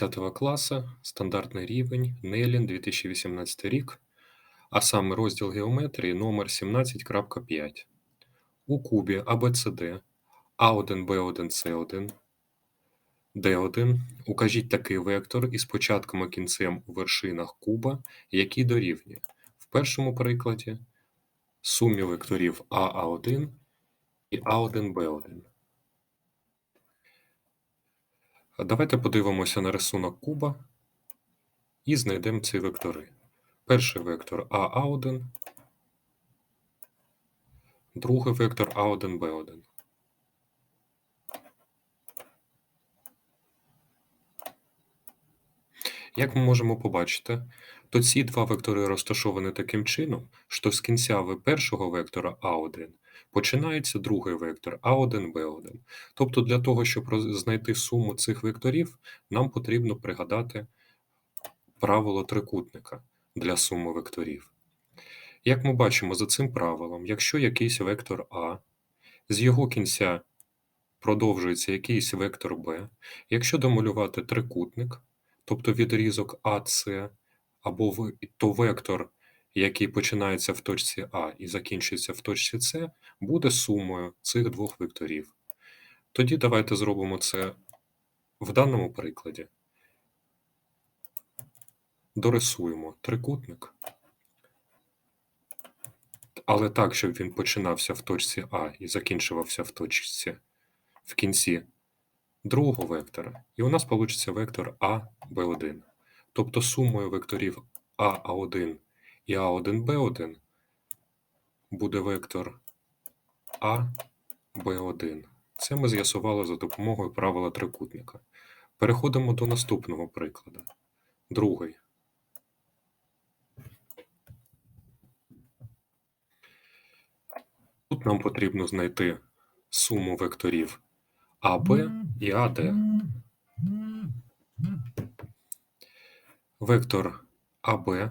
10 класу, стандартний рівень, Нелін, 2018 рік, а саме розділ геометрії номер 17.5. У кубі ABCD А1, Б1, С1, Д1 укажіть такий вектор із початком і кінцем у вершинах куба, який дорівнює. В першому прикладі сумі векторів АА1 і А1Б1. Давайте подивимося на рисунок куба і знайдемо ці вектори. Перший вектор АА1, другий вектор А1Б1. Як ми можемо побачити, то ці два вектори розташовані таким чином, що з кінця першого вектора А1 починається другий вектор А1Б1. Тобто для того, щоб знайти суму цих векторів, нам потрібно пригадати правило трикутника для суми векторів. Як ми бачимо за цим правилом, якщо якийсь вектор А, з його кінця продовжується якийсь вектор Б, якщо домалювати трикутник, тобто відрізок АС, або то вектор, який починається в точці А і закінчується в точці С, буде сумою цих двох векторів. Тоді давайте зробимо це в даному прикладі. Дорисуємо трикутник, але так, щоб він починався в точці А і закінчувався в точці в кінці другого вектора. І у нас вийде вектор А, Б1. Тобто сумою векторів А, А1 і А1, Б1 буде вектор А, Б1. Це ми з'ясували за допомогою правила трикутника. Переходимо до наступного прикладу. Другий. Тут нам потрібно знайти суму векторів АБ і АД. Вектор АБ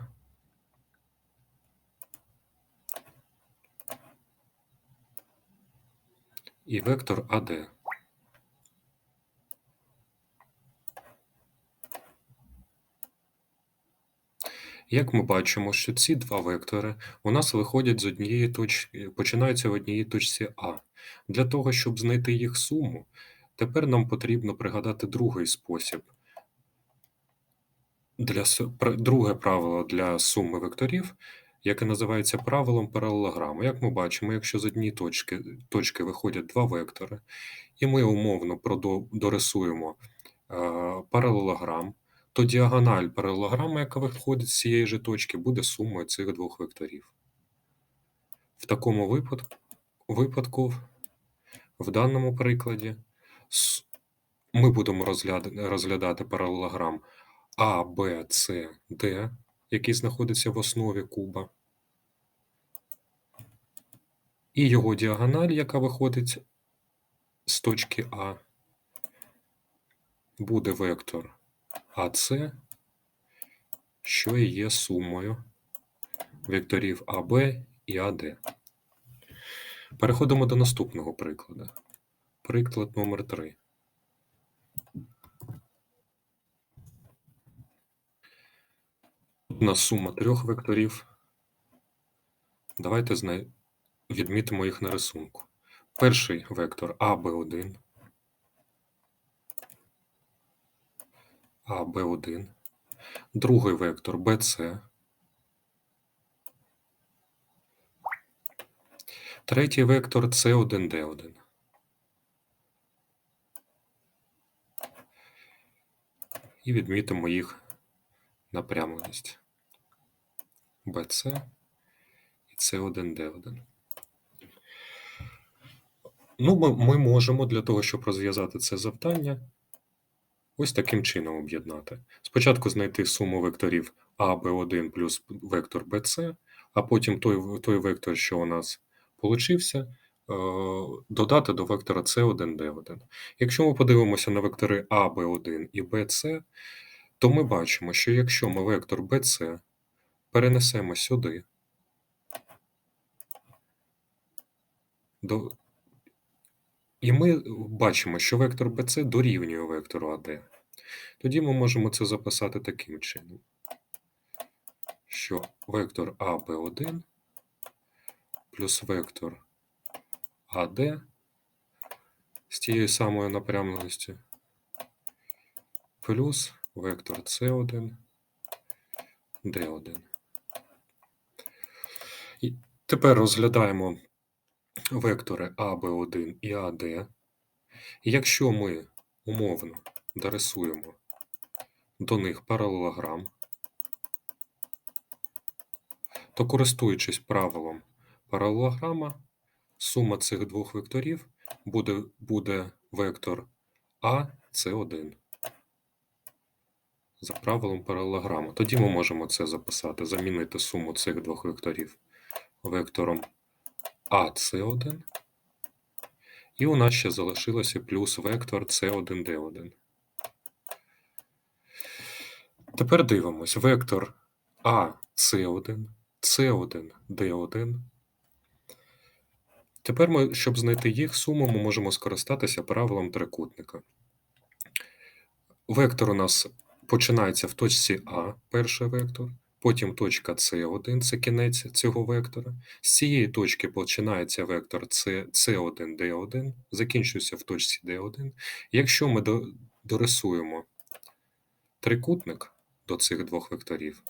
і вектор АД. Як ми бачимо, що ці два вектори у нас виходять з однієї точки, починаються в одній точці А. Для того, щоб знайти їх суму, тепер нам потрібно пригадати другий спосіб. Для, друге правило для суми векторів, яке називається правилом паралелограму. Як ми бачимо, якщо з однієї точки, точки виходять два вектори, і ми умовно дорисуємо е, паралелограм, то діагональ паралелограма, яка виходить з цієї ж точки, буде сумою цих двох векторів. В такому випадку, випадку в даному прикладі, ми будемо розглядати паралелограм А, Б, С, Д, який знаходиться в основі куба, і його діагональ, яка виходить з точки А, буде вектор АС, що і є сумою векторів АБ і АД. Переходимо до наступного прикладу. Приклад номер 3. Тут у нас сума трьох векторів. Давайте. Відмітимо їх на рисунку. Перший вектор АБ1, АБ1, другий вектор БЦ, третій вектор С1Д1. І відмітимо їх напрямленість. БЦ і С1Д1. Ну, ми, ми можемо для того, щоб розв'язати це завдання, ось таким чином об'єднати. Спочатку знайти суму векторів А, Б1 плюс вектор БЦ, а потім той, той вектор, що у нас получився, е, додати до вектора С1Д1. Якщо ми подивимося на вектори А, Б1 і БЦ, то ми бачимо, що якщо ми вектор БЦ перенесемо сюди, до... і ми бачимо, що вектор BC дорівнює вектору AD. Тоді ми можемо це записати таким чином, що вектор АБ1 плюс вектор АД з тією самою напрямленістю плюс вектор С1 D1. І тепер розглядаємо вектори А, Б1 і АД. І якщо ми умовно дорисуємо до них паралелограм, то користуючись правилом паралелограма, сума цих двох векторів буде, буде вектор А, С1 за правилом паралелограму. Тоді ми можемо це записати, замінити суму цих двох векторів вектором АС1. І у нас ще залишилося плюс вектор С1Д1. Тепер дивимось вектор АС1, С1, Д1. Тепер ми, щоб знайти їх суму, ми можемо скористатися правилом трикутника. Вектор у нас починається в точці А, перший вектор, потім точка С1 це кінець цього вектора. З цієї точки починається вектор С1, Д1, закінчується в точці Д1. Якщо ми дорисуємо трикутник до цих двох векторів,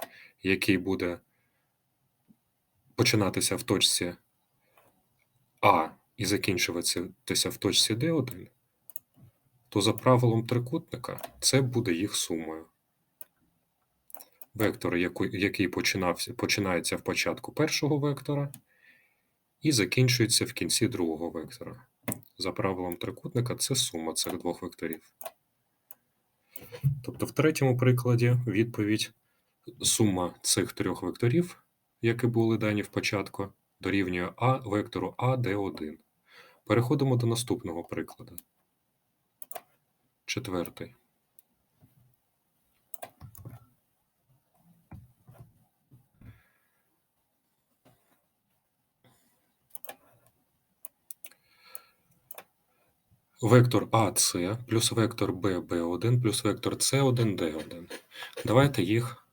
який буде починатися в точці А і закінчуватися в точці Д1, то за правилом трикутника це буде їх сумою. Вектор, який починався, починається в початку першого вектора і закінчується в кінці другого вектора. За правилом трикутника це сума цих двох векторів. Тобто в третьому прикладі відповідь сума цих трьох векторів, які були дані в початку, дорівнює А вектору А, Д1. Переходимо до наступного прикладу. Четвертий. Вектор АС плюс вектор ББ1 плюс вектор С1 Д1. Давайте їх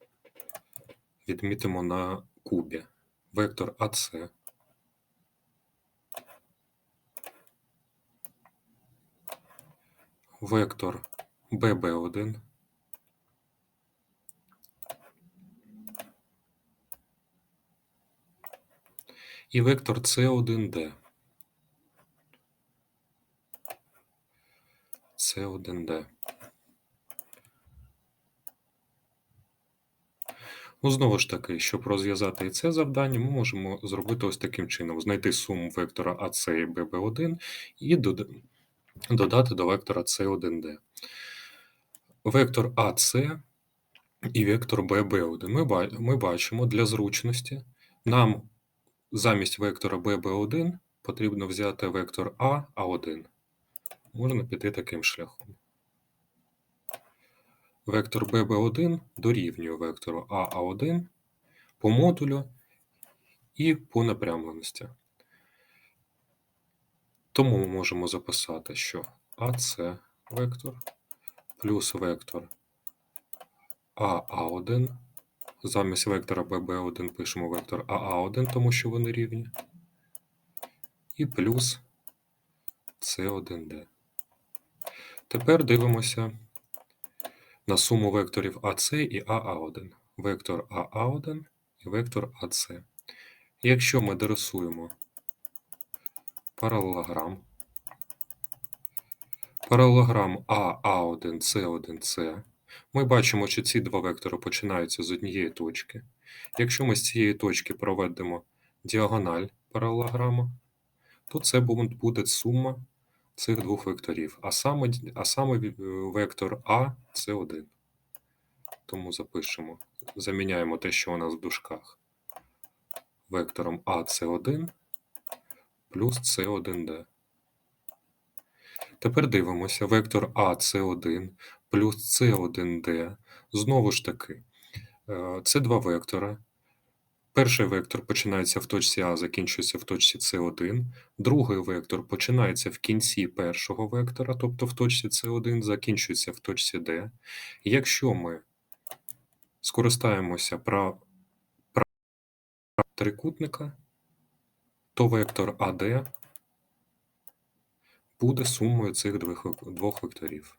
відмітимо на кубі. Вектор АС вектор ББ1 і вектор С1Д. С1Д. Ну, знову ж таки, щоб розв'язати і це завдання, ми можемо зробити ось таким чином: знайти суму вектора АС і ББ1 і додати до вектора С1Д. Вектор АС і вектор ББ1. Ми, бачимо для зручності, нам замість вектора ББ1 потрібно взяти вектор А, А1. Можна піти таким шляхом. Вектор ББ1 дорівнює вектору АА1 по модулю і по напрямленості. Тому ми можемо записати, що АС вектор плюс вектор АА1. Замість вектора ББ1 пишемо вектор АА1, тому що вони рівні. І плюс С1Д. Тепер дивимося на суму векторів АС і АА1. Вектор АА1 і вектор АС. Якщо ми дорисуємо паралелограм, паралелограм АА1, С1, С, ми бачимо, що ці два вектори починаються з однієї точки. Якщо ми з цієї точки проведемо діагональ паралелограма, то це буде сума цих двох векторів, а саме, а саме е, вектор А це 1. Тому запишемо, заміняємо те, що у нас в дужках, вектором А це 1 плюс С1Д. Тепер дивимося, вектор А це 1 плюс С1Д. Знову ж таки, е, це два вектора, Перший вектор починається в точці А, закінчується в точці С1. Другий вектор починається в кінці першого вектора, тобто в точці С1, закінчується в точці Д. Якщо ми скористаємося прав... трикутника, то вектор АД буде сумою цих двох векторів.